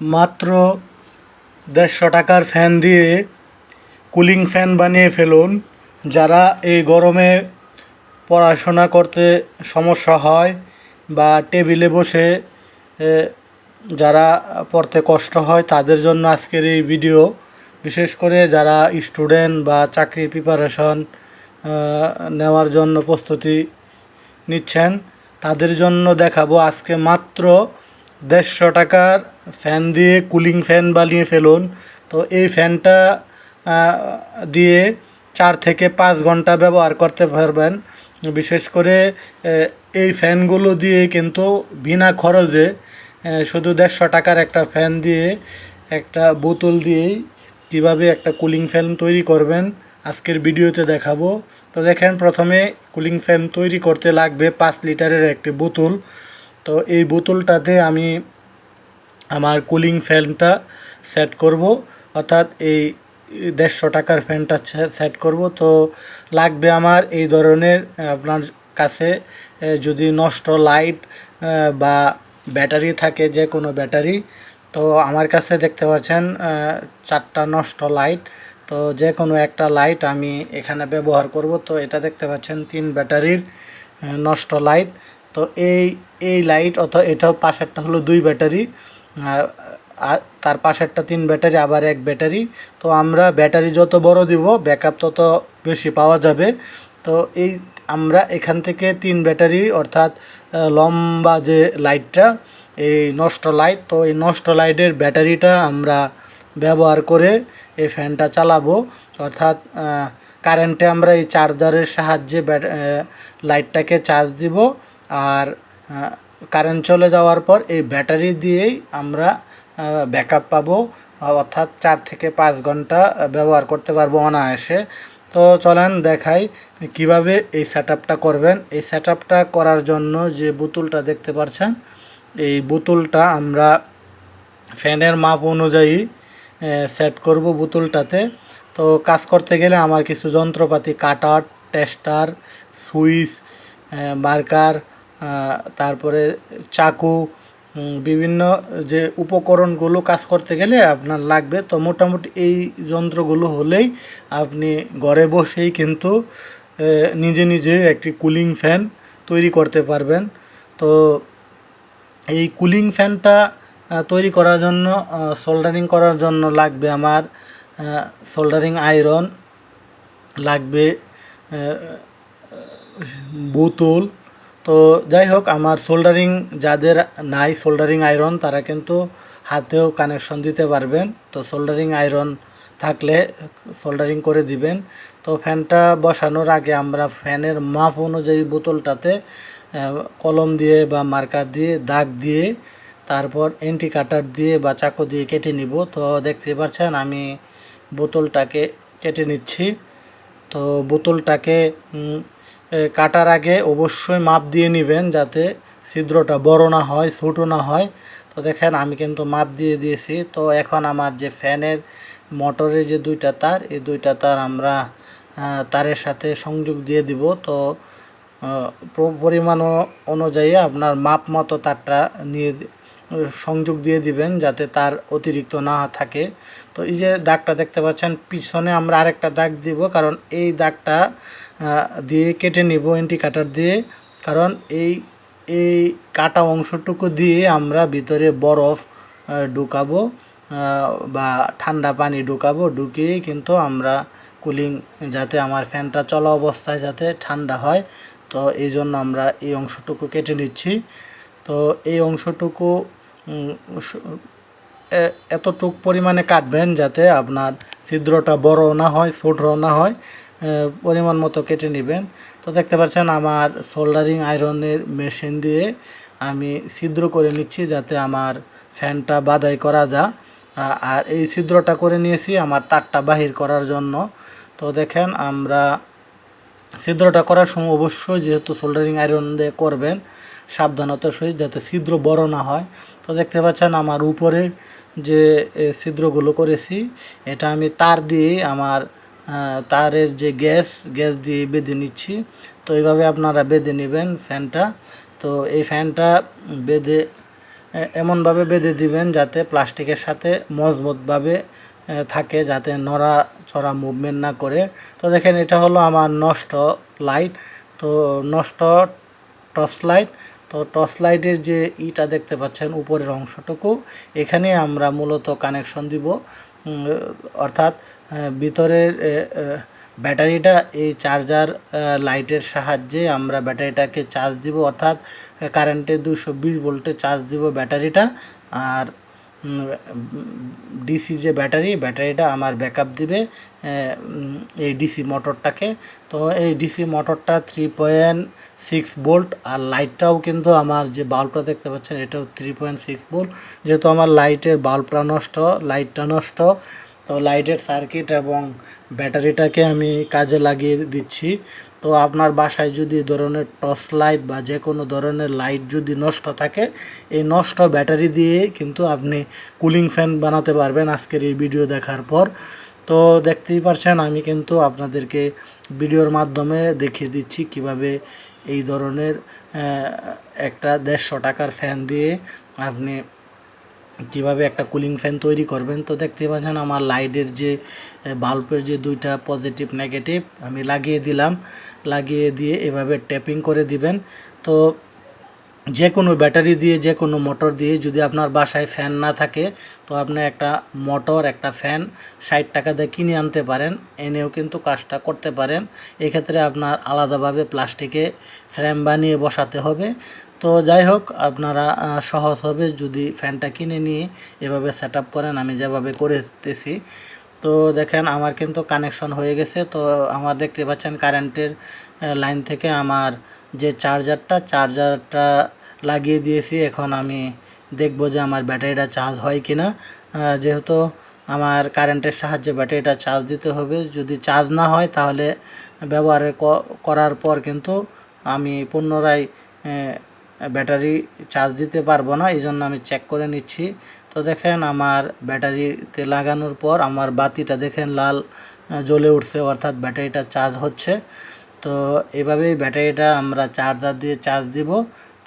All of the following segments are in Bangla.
মাত্র দেড়শো টাকার ফ্যান দিয়ে কুলিং ফ্যান বানিয়ে ফেলুন। যারা এই গরমে পড়াশোনা করতে সমস্যা হয় বা টেবিলে বসে যারা পড়তে কষ্ট হয়, তাদের জন্য আজকের এই ভিডিও। বিশেষ করে যারা স্টুডেন্ট বা চাকরির প্রিপারেশন নেওয়ার জন্য প্রস্তুতি নিচ্ছেন, তাদের জন্য দেখাবো আজকে মাত্র দেড়শো টাকার ফ্যান দিয়ে কুলিং ফ্যান বানিয়ে ফেলুন। তো এই ফ্যানটা দিয়ে চার থেকে পাঁচ ঘণ্টা ব্যবহার করতে পারবেন। বিশেষ করে এই ফ্যানগুলো দিয়ে কিন্তু বিনা খরচে শুধু দেড়শো টাকার একটা ফ্যান দিয়ে একটা বোতল দিয়েই কীভাবে একটা কুলিং ফ্যান তৈরি করবেন, আজকের ভিডিওতে দেখাবো। তো দেখেন, প্রথমে কুলিং ফ্যান তৈরি করতে লাগবে পাঁচ লিটারের একটি বোতল। তো এই বোতলটাতে আমি আমার কুলিং ফ্যানটা সেট করব, অর্থাৎ এই দেড়শো টাকার ফ্যানটা সেট করব। তো লাগবে আমার এই ধরনের, আপনার কাছে যদি নষ্ট লাইট বা ব্যাটারি থাকে যে কোনো ব্যাটারি, তো আমার কাছে দেখতে পাচ্ছেন চারটা নষ্ট লাইট। তো যে কোনো একটা লাইট আমি এখানে ব্যবহার করব। তো এটা দেখতে পাচ্ছেন তিন ব্যাটারির নষ্ট লাইট। তো এই এই লাইট অথবা এটাও পাশেরটা হলো দুই ব্যাটারি তার পাশেরটা তিন ব্যাটারি, আবার এক ব্যাটারি। তো আমরা ব্যাটারি যত বড় দিব ব্যাকআপ তত বেশি পাওয়া যাবে। তো এই আমরা এখান থেকে তিন ব্যাটারি, অর্থাৎ লম্বা যে লাইটটা, এই নষ্ট লাইট, তো এই নষ্ট লাইটের ব্যাটারিটা আমরা ব্যবহার করে এই ফ্যানটা চালাবো। অর্থাৎ কারেন্টে আমরা এই চার্জারের সাহায্যে লাইটটাকে চার্জ দিব। আর কারেন্ট চলে যাওয়ার পর এই ব্যাটারি দিয়েই আমরা ব্যাকআপ পাবো, অর্থাৎ চার থেকে পাঁচ ঘণ্টা ব্যবহার করতে পারব অনায়াসে। তো চলেন দেখাই কীভাবে এই সেট করবেন। এই সেট করার জন্য যে বোতলটা দেখতে পাচ্ছেন এই বোতলটা আমরা ফ্যানের মাপ অনুযায়ী সেট করব বোতলটাতে। তো কাজ করতে গেলে আমার কিছু যন্ত্রপাতি কাটার টেস্টার সুইচ মার্কার তারপরে চাকু বিভিন্ন যে উপকরণগুলো কাজ করতে গেলে আপনার লাগবে। তো মোটামুটি এই যন্ত্রগুলো হলেই আপনি ঘরে বসেই কিন্তু নিজে নিজে একটি কুলিং ফ্যান তৈরি করতে পারবেন। তো এই কুলিং ফ্যানটা তৈরি করার জন্য সোল্ডারিং করার জন্য লাগবে আমার সোল্ডারিং আয়রন, লাগবে বোতল তো যাই হোক, আমার সোল্ডারিং যাদের নাই সোল্ডারিং আয়রন তারা কিন্তু হাতেও কানেকশন দিতে পারবেন। তো সোল্ডারিং আয়রন থাকলে সোল্ডারিং করে দিবেন। তো ফ্যানটা বসানোর আগে আমরা ফ্যানের মাপ অনুযায়ী বোতলটাতে কলম দিয়ে বা মার্কার দিয়ে, দাগ দিয়ে, তারপর এন্টি কাটার দিয়ে বা চাকু দিয়ে কেটে নিব। তো দেখতে পাচ্ছেন, আমি বোতলটাকে কেটে নিচ্ছি। তো বোতলটাকে কাটার আগে অবশ্যই মাপ দিয়ে নেবেন যাতে ছিদ্রটা বড় না হয়, ছোটো না হয়। তো দেখেন, আমি কিন্তু মাপ দিয়ে দিয়েছি। তো এখন আমার যে ফ্যানের মোটরের যে দুইটা তার, এই দুইটা তার আমরা তারের সাথে সংযোগ দিয়ে দিব। তো পরিমাণ অনুযায়ী আপনার মাপ মতো তারটা নিয়ে সংযোগ দিয়ে দিবেন যাতে তার অতিরিক্ত না থাকে। তো এই যে দাগটা দেখতে পাচ্ছেন, পিছনে আমরা আরেকটা দাগ দিব, কারণ এই দাগটা দিয়ে কেটে নিব এন্টি কাটার দিয়ে। কারণ এই এই কাটা অংশটুকু দিয়ে আমরা ভিতরে বরফ ঢুকাবো বা ঠান্ডা পানি ঢুকাবো, ঢুকিয়ে কিন্তু আমরা কুলিং যাতে আমার ফ্যানটা চলা অবস্থায় যাতে ঠান্ডা হয়। তো এই জন্য আমরা এই অংশটুকু কেটে নিচ্ছি। তো এই অংশটুকু এতটুক পরিমাণে কাটবেন যাতে আপনার ছিদ্রটা বড় না হয়, ছোটও না হয়। পরিমাণ মতো কেটে নেবেন। তো দেখতে পাচ্ছেন আমার সোল্ডারিং আয়রনের মেশিন দিয়ে আমি ছিদ্র করে নিচ্ছি যাতে আমার ফ্যানটা বাদাই করা যা। আর এই ছিদ্রটা করে নিয়েছি আমার তারটা বাহির করার জন্য। তো দেখেন আমরা ছিদ্রটা করার সময় অবশ্যই যেহেতু সোল্ডারিং আয়রন দিয়ে করবেন, সাবধানতার সহিত যাতে ছিদ্র বড় না হয়। তো দেখতে পাচ্ছেন আমার উপরে যে ছিদ্রগুলো করেছি, এটা আমি তার দিয়ে আমার তারের যে গ্যাস গ্যাস দিয়ে বেঁধে নিচ্ছি। তো এইভাবে আপনারা বেঁধে নেবেন ফ্যানটা। তো এই ফ্যানটা বেঁধে এমনভাবে বেঁধে দিবেন যাতে প্লাস্টিকের সাথে মজবুতভাবে থাকে, যাতে নড়া চড়া মুভমেন্ট না করে। তো দেখেন, এটা হলো আমার নষ্ট লাইট তো নষ্ট টর্চ লাইট তো টর্চ লাইটের যে ইটা দেখতে পাচ্ছেন, উপরের অংশটুকু। এখানে আমরা মূলত কানেকশন দিব। অর্থাৎ ভিতরের এ, এ, ব্যাটারিটা এই চার্জার লাইটের সাহায্যে আমরা ব্যাটারিটাকে চার্জ দিব অর্থাৎ কারেন্টে দুশো বিশ ভোল্টে চার্জ দিব ব্যাটারিটা আর ডিসি যে ব্যাটারি ব্যাটারিটা আমার ব্যাকআপ দিবে এই ডিসি মোটরটাকে তো এই ডিসি মোটরটা থ্রি পয়েন্ট সিক্স ভোল্ট আর লাইটটাও কিন্তু আমার যে বাল্বটা দেখতে পাচ্ছেন এটাও থ্রি পয়েন্ট সিক্স ভোল্ট যেহেতু আমার লাইটের বাল্বটা নষ্ট লাইটটা নষ্ট তো লাইটের সার্কিট এবং ব্যাটারিটাকে আমি কাজে লাগিয়ে দিচ্ছি। তো আপনার বাসায় যদি ধরনের টর্চ লাইট বা যে কোনো ধরনের লাইট যদি নষ্ট থাকে, এই নষ্ট ব্যাটারি দিয়ে কিন্তু আপনি কুলিং ফ্যান বানাতে পারবেন আজকের এই ভিডিও দেখার পর। তো দেখতেই পারছেন, আমি কিন্তু আপনাদেরকে ভিডিওর মাধ্যমে দেখিয়ে দিচ্ছি কীভাবে এই ধরনের একটা দেড়শো টাকার ফ্যান দিয়ে আপনি কীভাবে একটা কুলিং ফ্যান তৈরি করবেন, তো দেখতে পাচ্ছেন আমার লাইটের যে বাল্বের যে দুইটা পজিটিভ নেগেটিভ আমি লাগিয়ে দিলাম। লাগিয়ে দিয়ে এভাবে ট্যাপিং করে দিবেন। তো যে কোনো ব্যাটারি দিয়ে যে কোনো মোটর দিয়ে, যদি আপনার বাসায় ফ্যান না থাকে, তো আপনি একটা মোটর একটা ফ্যান ষাট টাকা দিয়ে কিনে আনতে পারেন। এনেও কিন্তু কাজটা করতে পারেন। এক্ষেত্রে আপনার আলাদাভাবে প্লাস্টিকে ফ্রেম বানিয়ে বসাতে হবে। তো যাই হোক, আপনারা সহজ হবে যদি ফ্যানটা কিনে নিয়ে এভাবে সেট করেন, আমি যেভাবে করেতেছি। তো দেখেন, আমার কিন্তু কানেকশন হয়ে গেছে। তো আমার দেখতে পাচ্ছেন কারেন্টের লাইন থেকে আমার যে চার্জারটা চার্জারটা লাগিয়ে দিয়েছি। এখন আমি দেখব যে আমার ব্যাটারিটা চার্জ হয় কি না যেহেতু আমার কারেন্টের সাহায্যে ব্যাটারিটা চার্জ দিতে হবে। যদি চার্জ না হয়, তাহলে ব্যবহার করার পর কিন্তু আমি পুনরায় ব্যাটারি চার্জ দিতে পারব না এই জন্য আমি চেক করে নিচ্ছি। তো দেখেন আমার ব্যাটারিতে লাগানোর পর আমার বাতিটা দেখেন লাল জ্বলে উঠছে, অর্থাৎ ব্যাটারিটা চার্জ হচ্ছে। তো এভাবেই ব্যাটারিটা আমরা চার্জার দিয়ে চার্জ দিব।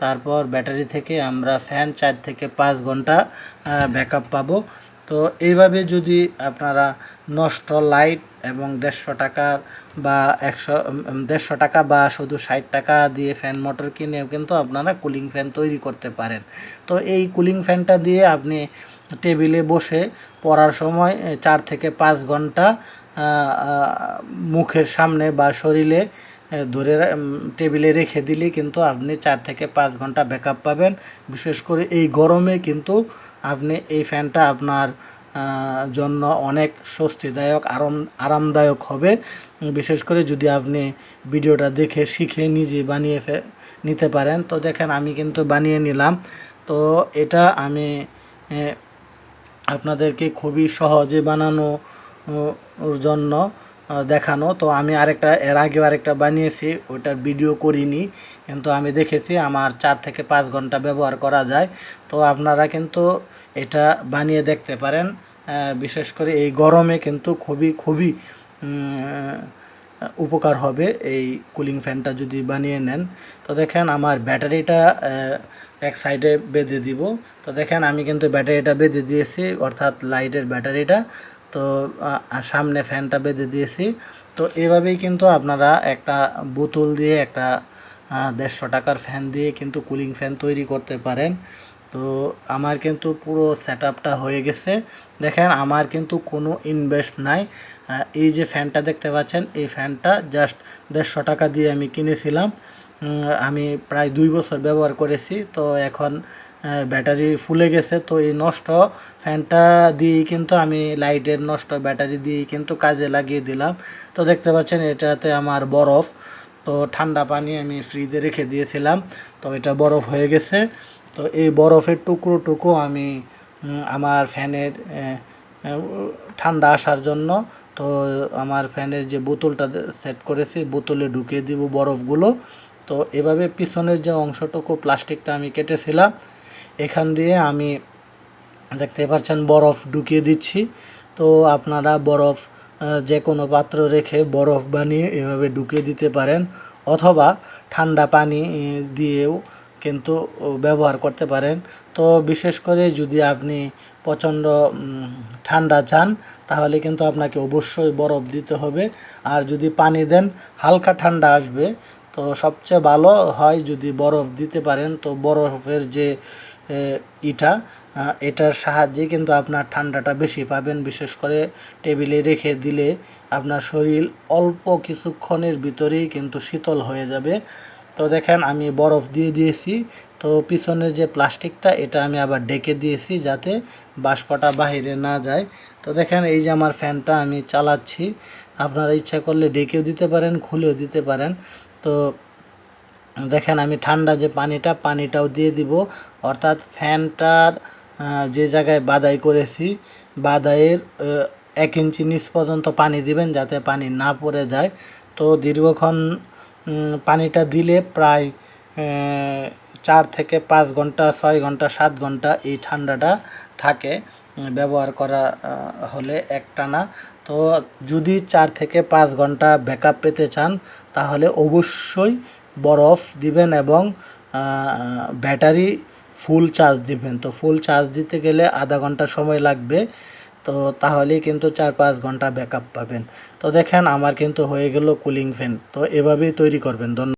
তারপর ব্যাটারি থেকে আমরা ফ্যান চার থেকে পাঁচ ঘণ্টা ব্যাকআপ পাবো। তো এইভাবে যদি আপনারা নষ্ট লাইট এবং দেড়শো টাকার বা একশো দেড়শো টাকা বা শুধু ষাট টাকা দিয়ে ফ্যান মোটর কিনেও কিন্তু আপনারা কুলিং ফ্যান তৈরি করতে পারেন। তো এই কুলিং ফ্যানটা দিয়ে আপনি টেবিলে বসে পড়ার সময় চার থেকে পাঁচ ঘণ্টা মুখের সামনে বা শরীরে ধরে টেবিলে রেখে দিলে কিন্তু আপনি চার থেকে পাঁচ ঘণ্টা ব্যাকআপ পাবেন। বিশেষ করে এই গরমে কিন্তু আপনি এই ফ্যানটা আপনার জন্য অনেক স্বস্তিদায়ক আরাম আরামদায়ক হবে। বিশেষ করে যদি আপনি ভিডিওটা দেখে শিখে নিজে বানিয়ে ফে- নিতে পারেন। তো দেখেন আমি কিন্তু বানিয়ে নিলাম। তো এটা আমি আপনাদেরকে খুবই সহজে বানানো ও, ওর জন্য দেখানো। তো আমি আরেকটা, এর আগেও আরেকটা বানিয়েছি, ওটার ভিডিও করিনি, কিন্তু আমি দেখেছি আমার চার থেকে পাঁচ ঘণ্টা ব্যবহার করা যায়। তো আপনারা কিন্তু এটা বানিয়ে দেখতে পারেন বিশেষ করে এই গরমে কিন্তু খুবই খুবই উপকার হবে এই কুলিং ফ্যানটা যদি বানিয়ে নেন। তো দেখেন আমার ব্যাটারিটা এক সাইডে বেঁধে দিব। তো দেখেন আমি কিন্তু ব্যাটারিটা বেঁধে দিয়েছি, অর্থাৎ লাইটের ব্যাটারিটা। তো সামনে ফ্যানটা বেঁধে দিয়েছি। তো এভাবেই কিন্তু আপনারা একটা বোতল দিয়ে, একটা দেড়শো টাকার ফ্যান দিয়ে কিন্তু কুলিং ফ্যান তৈরি করতে পারেন। তো আমার কিন্তু পুরো সেট হয়ে গেছে। দেখেন, আমার কিন্তু কোনো ইনভেস্ট নাই। এই যে ফ্যানটা দেখতে পাচ্ছেন, এই ফ্যানটা জাস্ট দেড়শো টাকা দিয়ে আমি কিনেছিলাম। আমি প্রায় দুই বছর ব্যবহার করেছি। তো এখন ব্যাটারি ফুলে গেছে, তো এই নষ্ট ফ্যানটা দিয়েই কিন্তু আমি লাইটের নষ্ট ব্যাটারি দিয়েই কিন্তু কাজে লাগিয়ে দিলাম। তো দেখতে পাচ্ছেন, এটাতে আমার বরফ, তো ঠান্ডা পানি আমি ফ্রিজে রেখে দিয়েছিলাম, তো এটা বরফ হয়ে গেছে। তো এই বরফের টুকরো টুকু আমি আমার ফ্যানের ঠান্ডা আসার জন্য, তো আমার ফ্যানের যে বোতলটা সেট করেছি, বোতলে ঢুকিয়ে দিব বরফগুলো। তো এভাবে পিছনের যে অংশটুকু প্লাস্টিকটা আমি কেটেছিলাম এখান দিয়ে আমি দেখতে পাচ্ছেন বরফ ঢুকিয়ে দিচ্ছি। তো আপনারা বরফ যে কোনো পাত্র রেখে বরফ বানিয়ে এভাবে ঢুকিয়ে দিতে পারেন অথবা ঠান্ডা পানি দিয়েও কিন্তু ব্যবহার করতে পারেন। তো বিশেষ করে যদি আপনি প্রচণ্ড ঠান্ডা চান, তাহলে কিন্তু আপনাকে অবশ্যই বরফ দিতে হবে। আর যদি পানি দেন, হালকা ঠান্ডা আসবে। তো সবচেয়ে ভালো হয় যদি বরফ দিতে পারেন। তো বরফের যে ইটা এটার সাহায্যে কিন্তু আপনার ঠান্ডাটা বেশি পাবেন। বিশেষ করে টেবিলে রেখে দিলে আপনার শরীর অল্প কিছুক্ষণের ভিতরেই কিন্তু শীতল হয়ে যাবে। তো দেখেন, আমি বরফ দিয়ে দিয়েছি। তো পিছনের যে প্লাস্টিকটা, এটা আমি আবার ডেকে দিয়েছি যাতে বাষ্পটা বাহিরে না যায়। তো দেখেন, এই যে আমার ফ্যানটা আমি চালাচ্ছি। আপনারা ইচ্ছা করলে ডেকেও দিতে পারেন, খুলেও দিতে পারেন। তো দেখেন আমি ঠান্ডা যে পানিটা, পানিটাও দিয়ে দিব। অর্থাৎ ফ্যানটার যে জায়গায় বাদাই করেছি, বাদাইয়ের এক ইঞ্চি নিচ পর্যন্ত পানি দিবেন যাতে পানি না পড়ে যায়। তো দীর্ঘক্ষণ পানিটা দিলে প্রায় চার থেকে পাঁচ ঘণ্টা, ছয় ঘণ্টা, সাত ঘণ্টা এই ঠান্ডাটা থাকে ব্যবহার করা হলে একটানা। তো যদি চার থেকে পাঁচ ঘণ্টা ব্যাকআপ পেতে চান, তাহলে অবশ্যই বরফ দিবেন এবং ব্যাটারি ফুল চার্জ দিবেন। তো ফুল চার্জ দিতে গেলে আধা ঘণ্টা সময় লাগবে। তো তাহলেই কিন্তু চার পাঁচ ঘণ্টা ব্যাকআপ পাবেন। তো দেখেন, আমার কিন্তু হয়ে গেল কুলিং ফ্যান তো এভাবেই তৈরি করবেন। ধন্যবাদ।